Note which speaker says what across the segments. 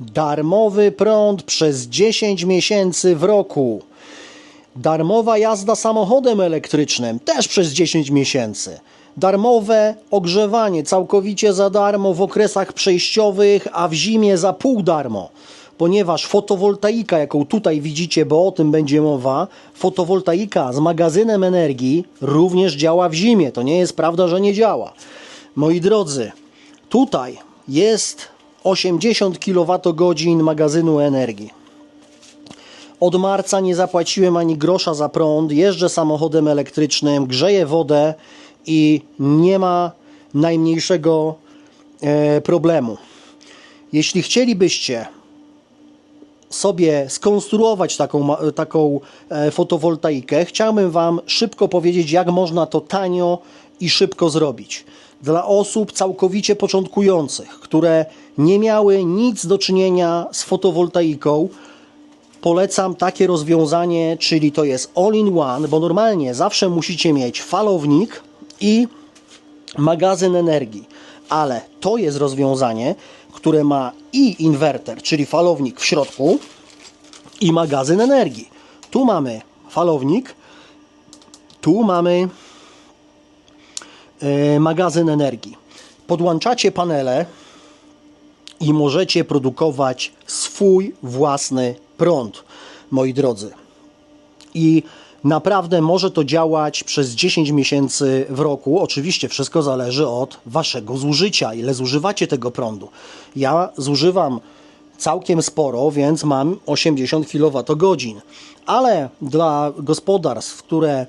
Speaker 1: Darmowy prąd przez 10 miesięcy w roku. Darmowa jazda samochodem elektrycznym też przez 10 miesięcy. Darmowe ogrzewanie całkowicie za darmo w okresach przejściowych, a w zimie za pół darmo. Ponieważ fotowoltaika, jaką tutaj widzicie, bo o tym będzie mowa, fotowoltaika z magazynem energii również działa w zimie. To nie jest prawda, że nie działa. Moi drodzy, tutaj jest 80 kWh magazynu energii. Od marca nie zapłaciłem ani grosza za prąd, jeżdżę samochodem elektrycznym, grzeję wodę i nie ma najmniejszego e, problemu. Jeśli chcielibyście sobie skonstruować taką, taką e, fotowoltaikę, chciałbym Wam szybko powiedzieć, jak można to tanio i szybko zrobić. Dla osób całkowicie początkujących, które nie miały nic do czynienia z fotowoltaiką, polecam takie rozwiązanie, czyli to jest all-in-one, bo normalnie zawsze musicie mieć falownik i magazyn energii, ale to jest rozwiązanie, które ma i inwerter, czyli falownik w środku i magazyn energii. Tu mamy falownik, tu mamy magazyn energii. Podłączacie panele i możecie produkować swój własny prąd, moi drodzy. I naprawdę może to działać przez 10 miesięcy w roku. Oczywiście wszystko zależy od waszego zużycia, ile zużywacie tego prądu. Ja zużywam całkiem sporo, więc mam 80 kWh. Ale dla gospodarstw, które e,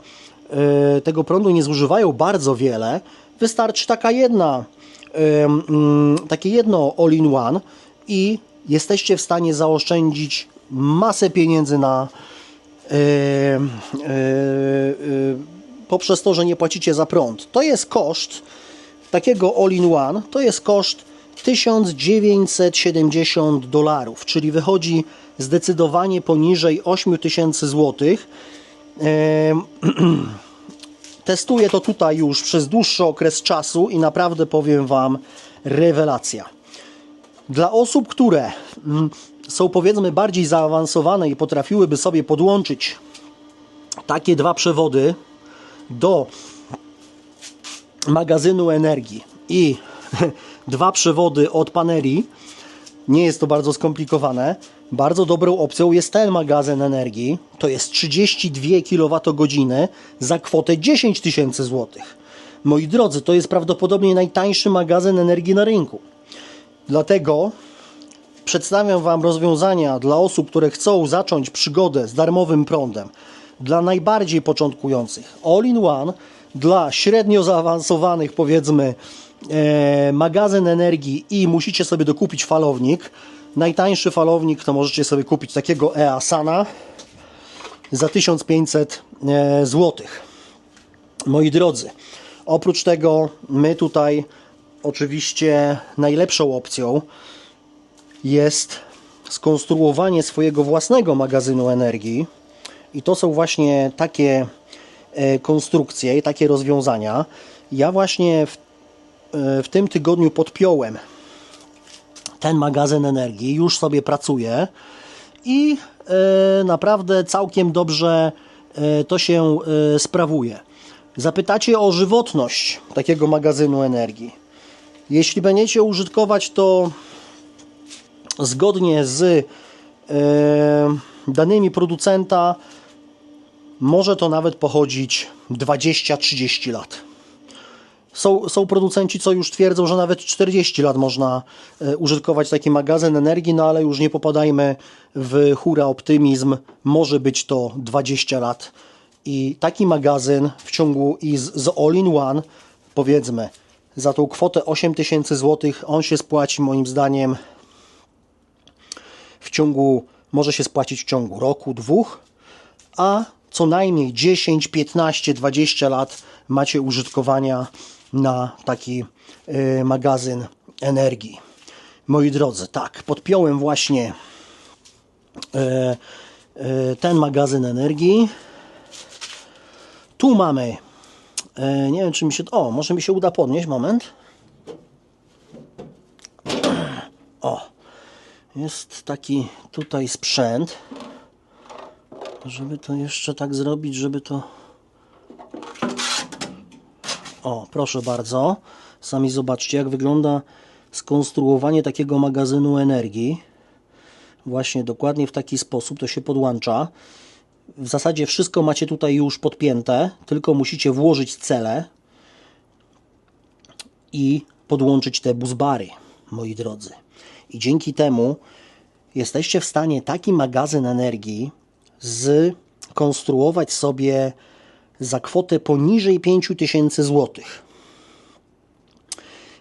Speaker 1: tego prądu nie zużywają bardzo wiele, wystarczy taka jedna, mm, takie jedno all-in-one i jesteście w stanie zaoszczędzić masę pieniędzy na e, e, poprzez to, że nie płacicie za prąd. To jest koszt takiego all-in-one, to jest koszt 1970 dolarów, czyli wychodzi zdecydowanie poniżej 8000 złotych. Testuję to tutaj już przez dłuższy okres czasu i naprawdę powiem Wam, rewelacja. Dla osób, które mm, są powiedzmy bardziej zaawansowane i potrafiłyby sobie podłączyć takie dwa przewody do magazynu energii i dwa przewody od paneli, nie jest to bardzo skomplikowane. Bardzo dobrą opcją jest ten magazyn energii. To jest 32 kWh za kwotę 10 tysięcy złotych. Moi drodzy, to jest prawdopodobnie najtańszy magazyn energii na rynku. Dlatego przedstawiam Wam rozwiązania dla osób, które chcą zacząć przygodę z darmowym prądem. Dla najbardziej początkujących all-in-one, dla średnio zaawansowanych powiedzmy e, magazyn energii i musicie sobie dokupić falownik. Najtańszy falownik to możecie sobie kupić takiego EASANA za 1500 e, złotych. Moi drodzy, oprócz tego my tutaj oczywiście najlepszą opcją jest skonstruowanie swojego własnego magazynu energii. I to są właśnie takie e, konstrukcje i takie rozwiązania. Ja właśnie w, e, w tym tygodniu podpiąłem ten magazyn energii, już sobie pracuję i e, naprawdę całkiem dobrze e, to się e, sprawuje. Zapytacie o żywotność takiego magazynu energii. Jeśli będziecie użytkować to zgodnie z danymi producenta, może to nawet pochodzić 20-30 lat. Są, są producenci, co już twierdzą, że nawet 40 lat można e, użytkować taki magazyn energii, no ale już nie popadajmy w hura optymizm. Może być to 20 lat. I taki magazyn w ciągu i z, z all-in-one, powiedzmy, za tą kwotę 8000 zł, on się spłaci moim zdaniem w ciągu, może się spłacić w ciągu roku, dwóch, a co najmniej 10, 15, 20 lat macie użytkowania na taki y, magazyn energii. Moi drodzy, tak, podpiąłem właśnie y, y, ten magazyn energii. Tu mamy, nie wiem czy mi się, o, może mi się uda podnieść, moment. O, Jest taki tutaj sprzęt, żeby to jeszcze tak zrobić, żeby to o, proszę bardzo. Sami zobaczcie, jak wygląda skonstruowanie takiego magazynu energii. Właśnie dokładnie w taki sposób to się podłącza. W zasadzie wszystko macie tutaj już podpięte, tylko musicie włożyć cele i podłączyć te buzbary, moi drodzy. I dzięki temu jesteście w stanie taki magazyn energii skonstruować sobie za kwotę poniżej 5000 zł.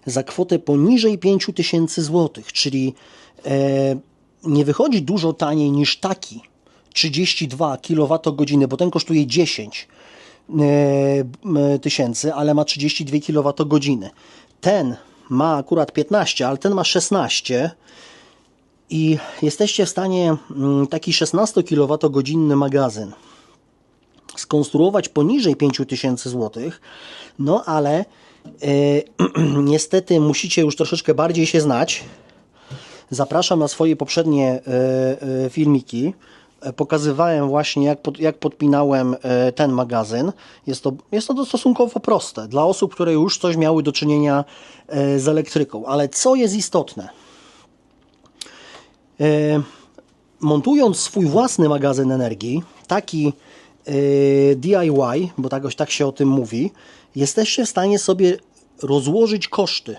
Speaker 1: Za kwotę poniżej 5000 zł, czyli e, nie wychodzi dużo taniej niż taki 32 kWh, bo ten kosztuje 10 e, tysięcy, ale ma 32 kWh. Ten ma akurat 15, ale ten ma 16 i jesteście w stanie mm, taki 16 kWh magazyn skonstruować poniżej 5000 zł, no ale e, niestety musicie już troszeczkę bardziej się znać. Zapraszam na swoje poprzednie e, e, filmiki. Pokazywałem właśnie, jak, pod, jak podpinałem ten magazyn. Jest to, jest to stosunkowo proste dla osób, które już coś miały do czynienia z elektryką. Ale co jest istotne? Montując swój własny magazyn energii, taki DIY, bo tak, tak się o tym mówi, jesteście w stanie sobie rozłożyć koszty.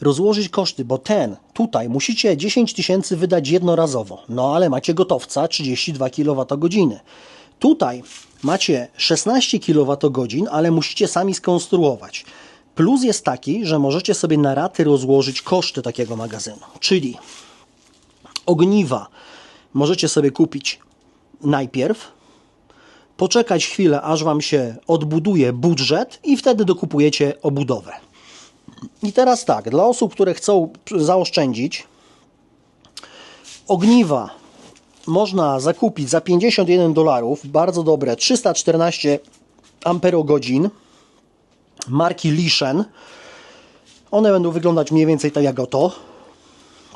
Speaker 1: Rozłożyć koszty, bo ten tutaj musicie 10 tysięcy wydać jednorazowo, no ale macie gotowca 32 kWh. Tutaj macie 16 kWh, ale musicie sami skonstruować. Plus jest taki, że możecie sobie na raty rozłożyć koszty takiego magazynu, czyli ogniwa możecie sobie kupić najpierw, poczekać chwilę, aż Wam się odbuduje budżet i wtedy dokupujecie obudowę. I teraz tak, dla osób, które chcą zaoszczędzić, ogniwa można zakupić za 51 dolarów, bardzo dobre, 314 amperogodzin marki Lishen. One będą wyglądać mniej więcej tak jak oto,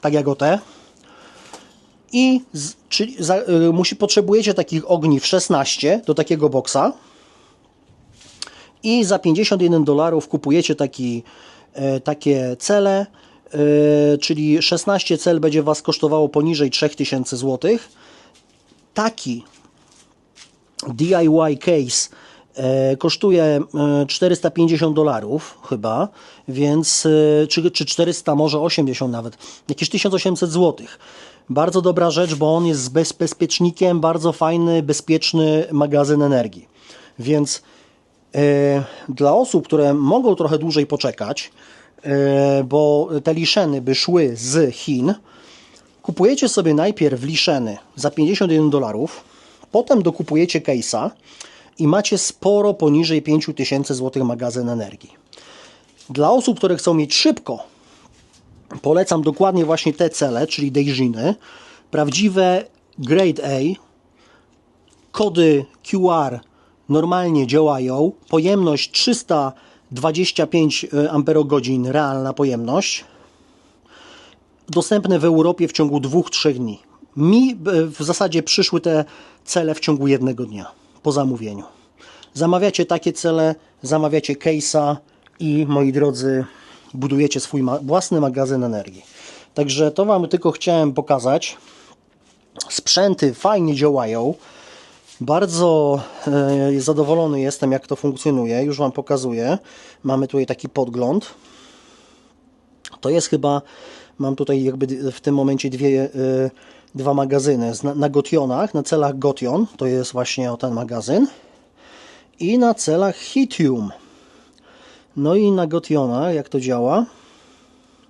Speaker 1: tak jak o te. I z, czyli za, y, musi, potrzebujecie takich ogniw 16 do takiego boksa. I za 51 dolarów kupujecie taki, e, takie cele, e, czyli 16 cel będzie Was kosztowało poniżej 3000 zł. Taki DIY case e, kosztuje e, 450 dolarów chyba, więc czy, czy 400, może 80 nawet, jakieś 1800 zł. Bardzo dobra rzecz, bo on jest bezpiecznikiem, bardzo fajny, bezpieczny magazyn energii. Więc e, dla osób, które mogą trochę dłużej poczekać, e, bo te liszeny by szły z Chin, kupujecie sobie najpierw liszeny za 51 dolarów, potem dokupujecie case'a i macie sporo poniżej 5000 zł magazyn energii. Dla osób, które chcą mieć szybko, polecam dokładnie właśnie te cele, czyli Dejrzyny, prawdziwe Grade A, kody QR normalnie działają, pojemność 325 amperogodzin, realna pojemność, dostępne w Europie w ciągu 2-3 dni. Mi e, w zasadzie przyszły te cele w ciągu jednego dnia po zamówieniu. Zamawiacie takie cele, zamawiacie case'a i moi drodzy, budujecie swój ma własny magazyn energii. Także to Wam tylko chciałem pokazać. Sprzęty fajnie działają. Bardzo e, zadowolony jestem, jak to funkcjonuje. Już Wam pokazuję. Mamy tutaj taki podgląd. To jest chyba, mam tutaj jakby w tym momencie dwie, e, dwa magazyny na, na Gotionach, na celach Gotion, to jest właśnie o ten magazyn i na celach Hitium. No i na Gotionach, jak to działa?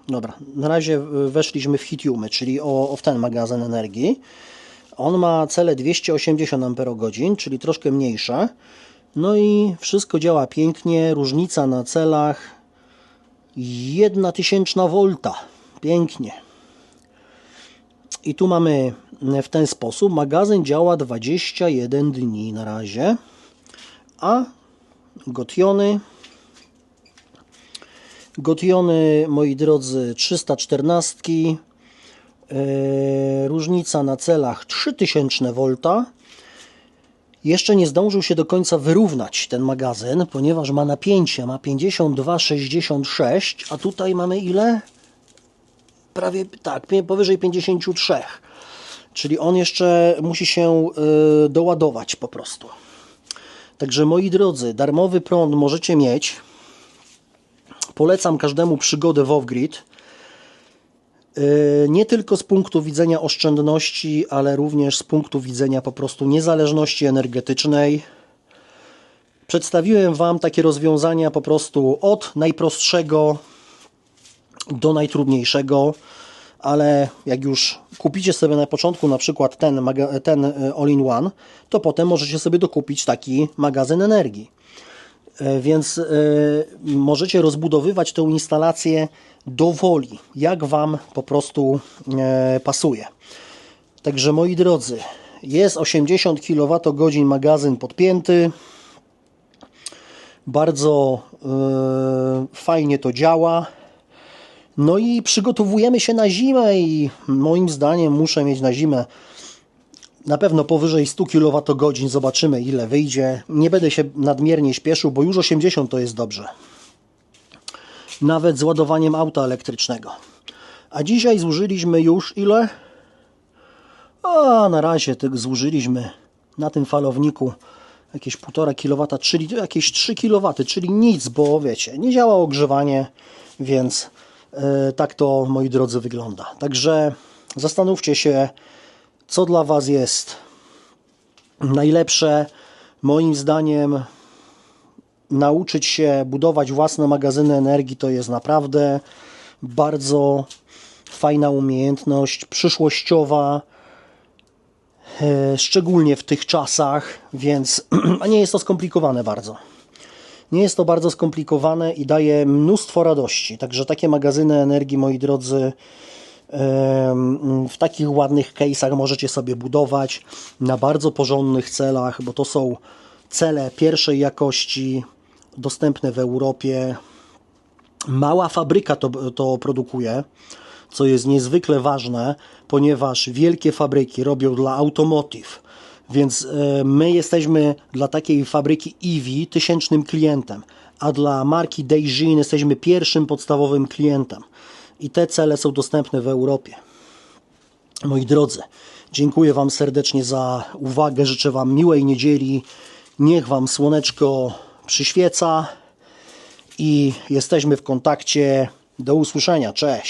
Speaker 1: Dobra, na razie weszliśmy w Hitiumy, czyli o, o ten magazyn energii. On ma cele 280 Ah, czyli troszkę mniejsze. No i wszystko działa pięknie. Różnica na celach 1 tysięczna volta. Pięknie. I tu mamy w ten sposób. Magazyn działa 21 dni na razie. A gotiony. Gotiony, moi drodzy, 314 Yy, różnica na celach 3000 V. Jeszcze nie zdążył się do końca wyrównać ten magazyn, ponieważ ma napięcie, ma 52,66, a tutaj mamy ile? Prawie tak, powyżej 53. Czyli on jeszcze musi się yy, doładować po prostu. Także moi drodzy, darmowy prąd możecie mieć. Polecam każdemu przygodę w Off-Grid. Yy, Nie tylko z punktu widzenia oszczędności, ale również z punktu widzenia po prostu niezależności energetycznej. Przedstawiłem Wam takie rozwiązania po prostu od najprostszego do najtrudniejszego, ale jak już kupicie sobie na początku na przykład ten, ten y, all-in-one, to potem możecie sobie dokupić taki magazyn energii. E, Więc e, możecie rozbudowywać tę instalację do woli, jak Wam po prostu e, pasuje. Także moi drodzy, jest 80 kWh magazyn podpięty. Bardzo fajnie to działa. No i przygotowujemy się na zimę i moim zdaniem muszę mieć na zimę na pewno powyżej 100 kWh. Zobaczymy ile wyjdzie. Nie będę się nadmiernie śpieszył, bo już 80 to jest dobrze. Nawet z ładowaniem auta elektrycznego. A dzisiaj zużyliśmy już ile? A na razie tych zużyliśmy na tym falowniku jakieś 1,5 kW, czyli jakieś 3 kW, czyli nic, bo wiecie, nie działa ogrzewanie, więc e, tak to moi drodzy wygląda. Także zastanówcie się, co dla Was jest najlepsze. Moim zdaniem nauczyć się budować własne magazyny energii to jest naprawdę bardzo fajna umiejętność, przyszłościowa, e, szczególnie w tych czasach, więc a nie jest to skomplikowane bardzo. Nie jest to bardzo skomplikowane i daje mnóstwo radości. Także takie magazyny energii, moi drodzy, w takich ładnych case'ach możecie sobie budować na bardzo porządnych celach, bo to są cele pierwszej jakości, dostępne w Europie. Mała fabryka to, to produkuje, co jest niezwykle ważne, ponieważ wielkie fabryki robią dla automotive, więc e, my jesteśmy dla takiej fabryki EV tysięcznym klientem, a dla marki Daijin jesteśmy pierwszym podstawowym klientem. I te cele są dostępne w Europie. Moi drodzy, dziękuję Wam serdecznie za uwagę. Życzę Wam miłej niedzieli. Niech Wam słoneczko przyświeca i jesteśmy w kontakcie. Do usłyszenia. Cześć.